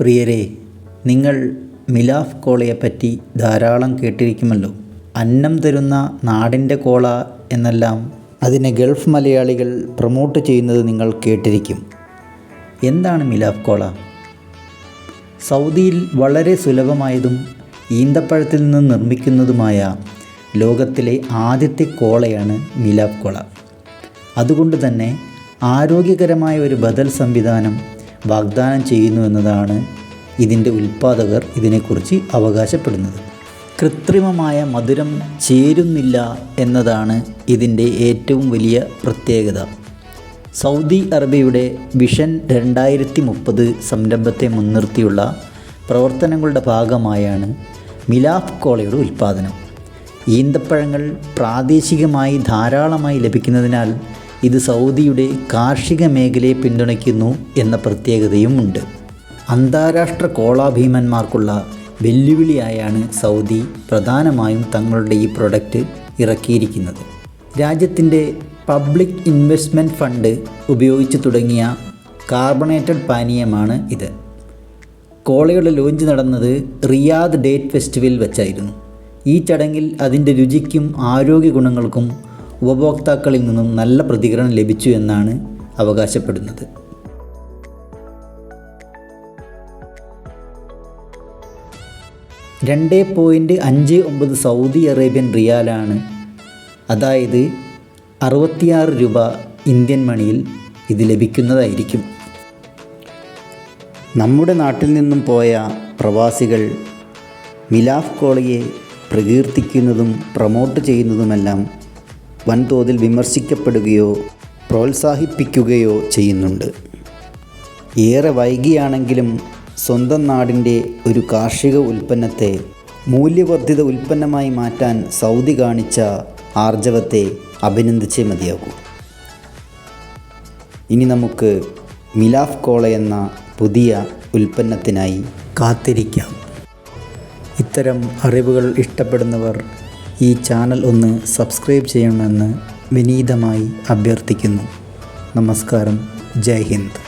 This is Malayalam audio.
പ്രിയരെ നിങ്ങൾ മിലാഫ് കോളയെപ്പറ്റി ധാരാളം കേട്ടിരിക്കുമല്ലോ. അന്നം തരുന്ന നാടിന്റെ കോള എന്നെല്ലാം അതിനെ ഗൾഫ് മലയാളികൾ പ്രൊമോട്ട് ചെയ്യുന്നത് നിങ്ങൾ കേട്ടിരിക്കും. എന്താണ് മിലാഫ് കോള? സൗദിയിൽ വളരെ സുലഭമായതും ഈന്തപ്പഴത്തിൽ നിന്ന് നിർമ്മിക്കുന്നതുമായ ലോകത്തിലെ ആദ്യത്തെ കോളയാണ് മിലാഫ് കോള. അതുകൊണ്ട് തന്നെ ആരോഗ്യകരമായ ഒരു ബദൽ സംവിധാനം വാഗ്ദാനം ചെയ്യുന്നു എന്നതാണ് ഇതിന്റെ ഉൽപ്പാദകർ ഇതിനെക്കുറിച്ച് അവകാശപ്പെടുന്നത്. കൃത്രിമമായ മധുരം ചേരുന്നില്ല എന്നതാണ് ഇതിന്റെ ഏറ്റവും വലിയ പ്രത്യേകത. സൗദി അറേബ്യയുടെ വിഷൻ രണ്ടായിരത്തി മുപ്പത് സംരംഭത്തെ മുൻനിർത്തിയുള്ള പ്രവർത്തനങ്ങളുടെ ഭാഗമായാണ് മിലാഫ് കോളയുടെ ഉൽപ്പാദനം ഈന്തപ്പഴങ്ങൾ പ്രാദേശികമായി ധാരാളമായി ലഭിക്കുന്നതിനാൽ ഇത് സൗദിയുടെ കാർഷിക മേഖലയെ പിന്തുണയ്ക്കുന്നു എന്ന പ്രത്യേകതയും ഉണ്ട് അന്താരാഷ്ട്ര കോളാഭീമന്മാർക്കുള്ള വെല്ലുവിളിയായാണ് സൗദി പ്രധാനമായും തങ്ങളുടെ ഈ പ്രൊഡക്റ്റ് ഇറക്കിയിരിക്കുന്നത്. രാജ്യത്തിന്റെ പബ്ലിക് ഇൻവെസ്റ്റ്മെന്റ് ഫണ്ട് ഉപയോഗിച്ച് തുടങ്ങിയ കാർബണേറ്റഡ് പാനീയമാണ് ഇത്. കോളയുടെ ലോഞ്ച് നടന്നത് റിയാദ് ഡേറ്റ് ഫെസ്റ്റിവൽ വെച്ചായിരുന്നു. ഈ ചടങ്ങിൽ അതിന്റെ രുചിക്കും ആരോഗ്യ ഗുണങ്ങൾക്കും ഉപഭോക്താക്കളിൽ നിന്നും നല്ല പ്രതികരണം ലഭിച്ചു എന്നാണ് അവകാശപ്പെടുന്നത്. രണ്ട് പോയിന്റ് അഞ്ച് ഒമ്പത് സൗദി അറേബ്യൻ റിയാലാണ്. അതായത് അറുപത്തിയാറ് രൂപ ഇന്ത്യൻ മണിയിൽ ഇത് ലഭിക്കുന്നതായിരിക്കും. നമ്മുടെ നാട്ടിൽ നിന്നും പോയ പ്രവാസികൾ മിലാഫ് കോളിയെ പ്രകീർത്തിക്കുന്നതും പ്രമോട്ട് ചെയ്യുന്നതുമെല്ലാം വൻതോതിൽ വിമർശിക്കപ്പെടുകയോ പ്രോത്സാഹിപ്പിക്കുകയോ ചെയ്യുന്നുണ്ട്. ഏറെ വൈകിയാണെങ്കിലും സ്വന്തം നാടിന്റെ ഒരു കാർഷിക ഉൽപ്പന്നത്തെ മൂല്യവർദ്ധിത ഉൽപ്പന്നമായി മാറ്റാൻ സൗദി കാണിച്ച ആർജവത്തെ അഭിനന്ദിച്ചേ മതിയാകൂ. ഇനി നമുക്ക് മിലാഫ് കോള എന്ന പുതിയ ഉൽപ്പന്നത്തിനായി കാത്തിരിക്കാം. ഇത്തരം അറിവുകൾ ഇഷ്ടപ്പെടുന്നവർ ഈ ചാനൽ ഒന്ന് സബ്സ്ക്രൈബ് ചെയ്യണമെന്ന് വിനീതമായി അഭ്യർത്ഥിക്കുന്നു. നമസ്കാരം. ജയ് ഹിന്ദ്.